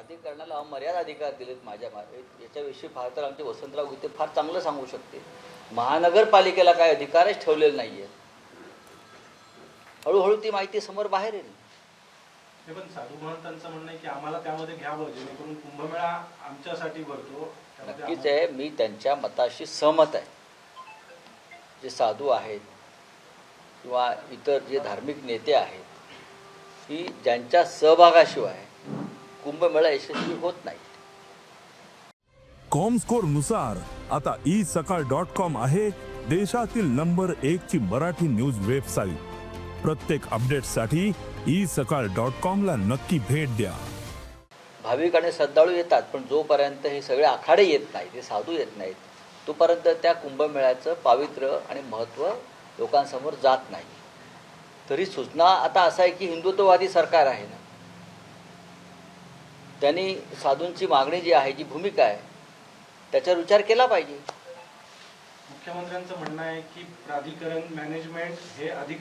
प्राधिकरणाला अमर्याद अधिकार दिलेत माझ्या याच्याविषयी फार तर आमचे वसंतराव गीते फार चांगलं सांगू शकते. महानगरपालिकेला काय अधिकारच ठेवलेले नाही आहेत हळूहळू ती माहिती समोर बाहेर येईल. पण साधू महंतांचं म्हणणं आहे की आम्हाला त्यामध्ये घ्यावं जेणेकरून कुंभमेळा आमच्यासाठी भरतो नक्कीच आहे. मी त्यांच्या मताशी सहमत आहे. जे साधू आहेत किंवा इतर जे धार्मिक नेते आहेत की ज्यांच्या सहभागाशिवाय कुंभमेळा यशस्वी होत नाही कॉमस्कोरनुसार आता ई सकाळ डॉट कॉम आहे देशातील नंबर एक ची मराठी न्यूज वेबसाईट. प्रत्येक अपडेटसाठी ई सकाळ डॉट कॉम ला नक्की भेट द्या. भाविक आणि श्रद्धाळू येतात पण जोपर्यंत हे सगळे आखाडे येत नाहीत हे साधू येत नाहीत तोपर्यंत त्या कुंभमेळ्याचं पावित्र्य आणि महत्त्व लोकांसमोर जात नाही. तरी सूचना आता असं आहे की हिंदुत्ववादी सरकार आहे ना? त्यांनी साधूंची मागणी जी आहे जी भूमिका आहे त्याच्यावर विचार केला पाहिजे. मुख्यमंत्र्यांचं म्हणणं आहे की प्राधिकरण मॅनेजमेंट हे अधिक